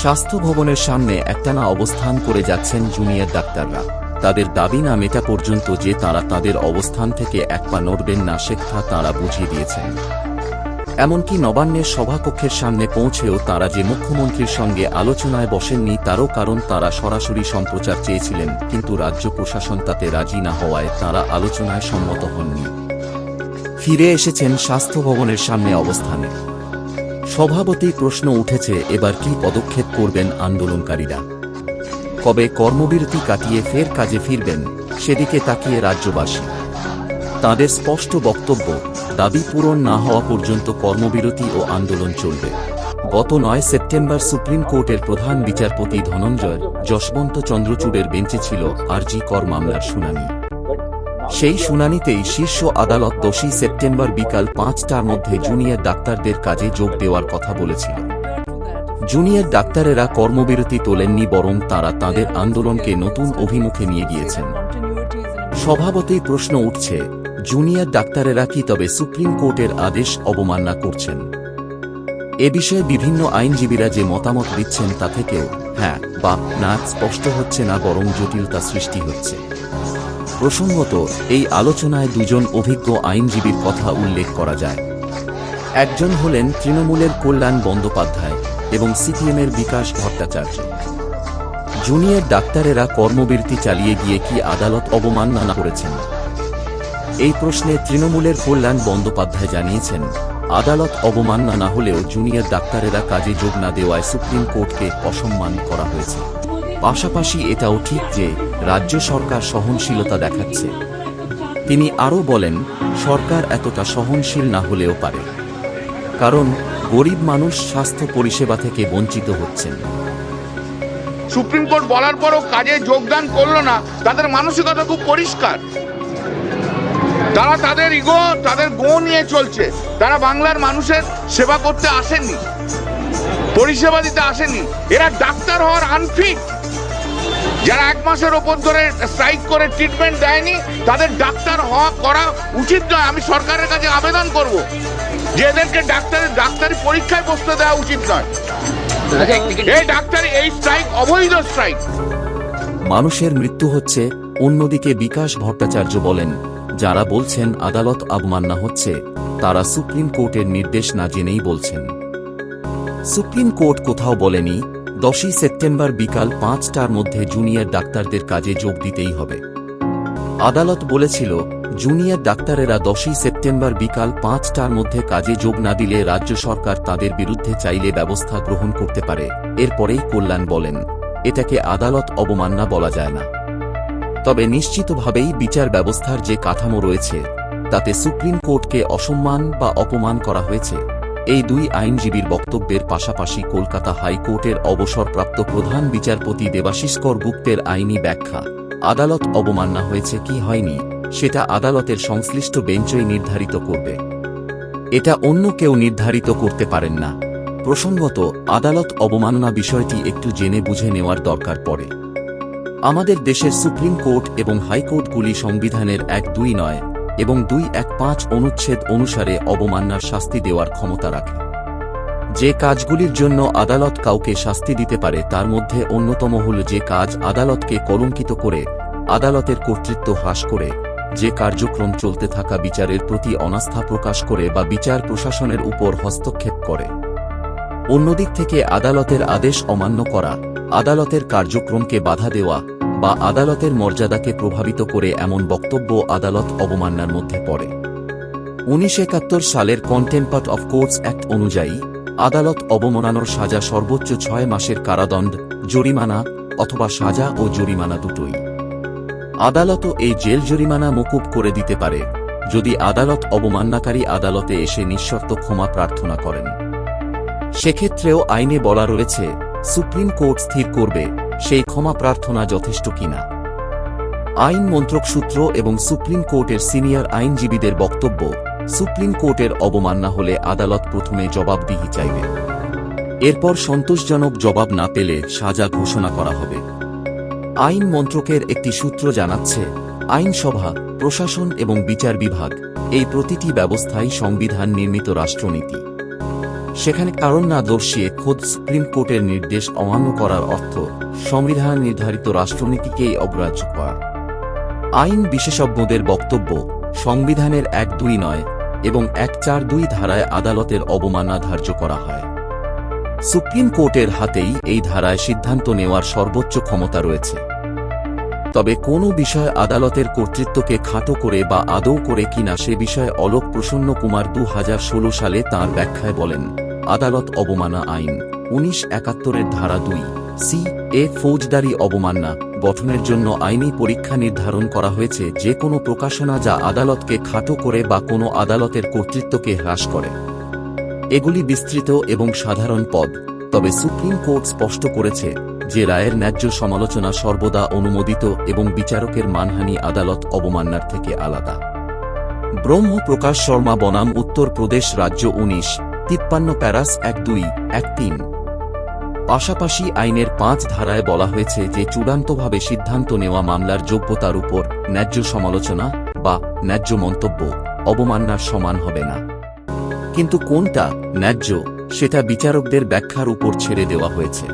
স্বাস্থ্য ভবনের সামনে একটানা অবস্থান করে যাচ্ছেন জুনিয়র ডাক্তাররা। তাদের দাবি, না, মেটা পর্যন্ত যে তারা তাদের অবস্থান থেকে এক পা নড়বেন না কথা তাঁরা বুঝিয়ে দিয়েছেন। এমনকি নবান্নের সভাকক্ষের সামনে পৌঁছেও তারা যে মুখ্যমন্ত্রীর সঙ্গে আলোচনায় বসেননি, তারও কারণ তারা সরাসরি সম্প্রচার চেয়েছিলেন, কিন্তু রাজ্য প্রশাসন তাতে রাজি না হওয়ায় তারা আলোচনায় সম্মত হননি। ফিরে এসেছেন স্বাস্থ্য ভবনের সামনে অবস্থানে। স্বভাবতই প্রশ্ন উঠেছে, এবার কি পদক্ষেপ করবেন আন্দোলনকারীরা? কবে কর্মবিরতি কাটিয়ে ফের কাজে ফিরবেন, সেদিকে তাকিয়ে রাজ্যবাসী। তাদের স্পষ্ট বক্তব্য, দাবি পূরণ না হওয়া পর্যন্ত কর্মবিরতি ও আন্দোলন চলবে। গত নয় সেপ্টেম্বর সুপ্রিম কোর্টের প্রধান বিচারপতি ধনঞ্জয়, যশবন্ত চন্দ্রচূড়ের বেঞ্চে ছিল আরজি কর মামলার শুনানি। সেই শুনানিতেই শীর্ষ আদালত দোষী সেপ্টেম্বর বিকাল পাঁচটার মধ্যে জুনিয়র ডাক্তারদের কাজে যোগ দেওয়ার কথা বলেছিল। জুনিয়র ডাক্তারেরা কর্মবিরতি তোলেননি বরং তারা তাদের আন্দোলনকে নতুন অভিমুখে নিয়ে গিয়েছেন। স্বভাবতই প্রশ্ন উঠছে, জুনিয়র ডাক্তারেরা কি তবে সুপ্রিম কোর্টের আদেশ অবমাননা করছেন? এ বিষয়ে বিভিন্ন আইনজীবীরা যে মতামত দিচ্ছেন তা থেকেও হ্যাঁ বা না স্পষ্ট হচ্ছে না বরং জটিলতা সৃষ্টি হচ্ছে। প্রসঙ্গত, এই আলোচনায় দুজন অভিজ্ঞ আইনজীবীর কথা উল্লেখ করা যায়। একজন হলেন তৃণমূলের কল্যাণ বন্দ্যোপাধ্যায় এবং সিপিএমের বিকাশ ভট্টাচার্য। জুনিয়র ডাক্তারেরা কর্মবিরতি চালিয়ে গিয়ে কি আদালত অবমাননা করেছেন? এই প্রশ্নে তৃণমূলের কল্যাণ বন্দ্যোপাধ্যায় জানিয়েছেন, আদালত অবমাননা না হলেও জুনিয়র ডাক্তারেরা কাজে যোগ না দেওয়ায় সুপ্রিম কোর্টকে অসম্মান করা হয়েছে। পাশাপাশি এটাও ঠিক যে রাজ্য সরকার সহনশীলতা দেখাচ্ছে। তিনি আরও বলেন, সরকার এতটা সহনশীল না হলেও পারে। কারণ গরিব মানুষ স্বাস্থ্য পরিষেবা থেকে বঞ্চিত হচ্ছেন। সুপ্রিম কোর্ট বলার পরও কাজে যোগদান করল না, তাদের মানসিকতা খুব পরিষ্কার। তারা তাদের ইগো, তাদের গো নিয়ে চলছে। তারা বাংলার মানুষের সেবা করতে আসেননি পরিষেবা দিতে আসেননি এরা ডাক্তার হওয়ার আনফিট। যারা এক মাসের ওপর ধরে স্ট্রাইক করে ট্রিটমেন্ট দেয়নি তাদের ডাক্তার হওয়া করা উচিত নয়। আমি সরকারের কাছে আবেদন করব যে এদেরকে ডাক্তারের ডাক্তারি পরীক্ষায় বসতে দেওয়া উচিত নয়। এই ডাক্তারি এই স্ট্রাইক অবৈধ স্ট্রাইক মানুষের মৃত্যু হচ্ছে অন্যদিকে বিকাশ ভট্টাচার্য বলেন যারা বলছেন আদালত অবমাননা হচ্ছে তারা সুপ্রিম কোর্টের নির্দেশ না জেনেই বলছেন। সুপ্রিম কোর্ট কোথাও বলেনি দশই সেপ্টেম্বর বিকাল পাঁচটার মধ্যে জুনিয়র ডাক্তারদের কাজে যোগ দিতেই হবে। আদালত বলেছিল, জুনিয়র ডাক্তারেরা দশই সেপ্টেম্বর বিকাল পাঁচটার মধ্যে কাজে যোগ না দিলে রাজ্য সরকার তাদের বিরুদ্ধে চাইলে ব্যবস্থা গ্রহণ করতে পারে, এরপরেই কল্যাণ বলেন। এটাকে আদালত অবমাননা বলা যায় না। তবে নিশ্চিতভাবেই বিচার ব্যবস্থার যে কাঠামো রয়েছে, তাতে সুপ্রিম কোর্টকে অসম্মান বা অপমান করা হয়েছে। এই দুই আইনজীবীর বক্তব্যের পাশাপাশি কলকাতা হাইকোর্টের অবসরপ্রাপ্ত প্রধান বিচারপতি দেবাশিস কর গুপ্তের আইনি ব্যাখ্যা, আদালত অবমাননা হয়েছে কি হয়নি, সেটা আদালতের সংশ্লিষ্ট বেঞ্চই নির্ধারিত করবে। এটা অন্য কেউ নির্ধারিত করতে পারেন না। প্রসঙ্গত, আদালত অবমাননা বিষয়টি একটু জেনে বুঝে নেওয়ার দরকার পড়ে। আমাদের দেশের সুপ্রিম কোর্ট এবং হাইকোর্টগুলি সংবিধানের এক দুই নয় এবং দুই এক পাঁচ অনুচ্ছেদ অনুসারে অবমাননার শাস্তি দেওয়ার ক্ষমতা রাখে। যে কাজগুলির জন্য আদালত কাউকে শাস্তি দিতে পারে, তার মধ্যে অন্যতম হল যে কাজ আদালতকে কলঙ্কিত করে, আদালতের কর্তৃত্ব হ্রাস করে, যে কার্যক্রম চলতে থাকা বিচারের প্রতি অনাস্থা প্রকাশ করে বা বিচার প্রশাসনের উপর হস্তক্ষেপ করে। অন্যদিক থেকে আদালতের আদেশ অমান্য করা, আদালতের কার্যক্রমকে বাধা দেওয়া বা আদালতের মর্যাদাকে প্রভাবিত করে এমন বক্তব্য আদালত অবমাননার মধ্যে পড়ে। উনিশ একাত্তর সালের কন্টেম্পার্ট অফ কোর্টস অ্যাক্ট অনুযায়ী, আদালত অবমাননার সাজা সর্বোচ্চ ছয় মাসের কারাদণ্ড, জরিমানা অথবা সাজা ও জরিমানা দুটোই। আদালতও এই জেল জরিমানা মকুব করে দিতে পারে, যদি আদালত অবমাননাকারী আদালতে এসে নিঃশর্ত ক্ষমা প্রার্থনা করেন। সেক্ষেত্রেও আইনে বলা রয়েছে, সুপ্রিম কোর্ট স্থির করবে সেই ক্ষমা প্রার্থনা যথেষ্ট কিনা। আইন মন্ত্রক সূত্র এবং সুপ্রিম কোর্টের সিনিয়র আইনজীবীদের বক্তব্য, সুপ্রিম কোর্টের অবমাননা হলে আদালত প্রথমে জবাবদিহি চাইবে। এরপর সন্তোষজনক জবাব না পেলে সাজা ঘোষণা করা হবে। আইন মন্ত্রকের একটি সূত্র জানাচ্ছে, আইনসভা, প্রশাসন এবং বিচার বিভাগ এই প্রতিটি ব্যবস্থাই সংবিধান নির্মিত রাষ্ট্রনীতি। সেখানে কারণ না দর্শিয়ে খোদ সুপ্রিম কোর্টের নির্দেশ অমান্য করার অর্থ সংবিধান নির্ধারিত রাষ্ট্রনীতিকেই অগ্রাহ্য করা। আইন বিশেষজ্ঞদের বক্তব্য, সংবিধানের এক দুই নয় এবং এক চার দুই ধারায় আদালতের অবমাননা ধার্য করা হয়। সুপ্রিম কোর্টের হাতেই এই ধারায় সিদ্ধান্ত নেওয়ার সর্বোচ্চ ক্ষমতা রয়েছে। তবে কোনো বিষয় আদালতের কর্তৃত্বকে খাটো করে বা আদৌ করে কিনা সে বিষয়ে অলোক প্রসন্ন কুমার দু হাজার ষোলো সালে তাঁর ব্যাখ্যায় বলেন, আদালত অবমাননা আইন, উনিশ একাত্তরের ধারা দুই, সি, এ ফৌজদারি অবমাননা গঠনের জন্য আইনি পরীক্ষা নির্ধারণ করা হয়েছে যে কোনো প্রকাশনা যা আদালতকে খাটো করে বা কোনো আদালতের কর্তৃত্বকে হ্রাস করে। এগুলি বিস্তৃত এবং সাধারণ পদ, তবে সুপ্রিম কোর্ট স্পষ্ট করেছে যে রায়ের ন্যায্য সমালোচনা সর্বদা অনুমোদিত এবং বিচারকের মানহানি আদালত অবমাননার থেকে আলাদা। ব্রহ্ম প্রকাশ শর্মা বনাম উত্তর প্রদেশ রাজ্য উনিশ, তিপ্পান্ন প্যারাস এক দুই, এক তিন। পাশাপাশি আইনের পাঁচ ধারায় বলা হয়েছে যে চূড়ান্তভাবে সিদ্ধান্ত নেওয়া মামলার যোগ্যতার উপর ন্যায্য সমালোচনা বা ন্যায্য মন্তব্য অবমাননার সমান হবে না। কিন্তু কোনটা ন্যায্য, সেটা বিচারকদের ব্যাখ্যার উপর ছেড়ে দেওয়া হয়েছে।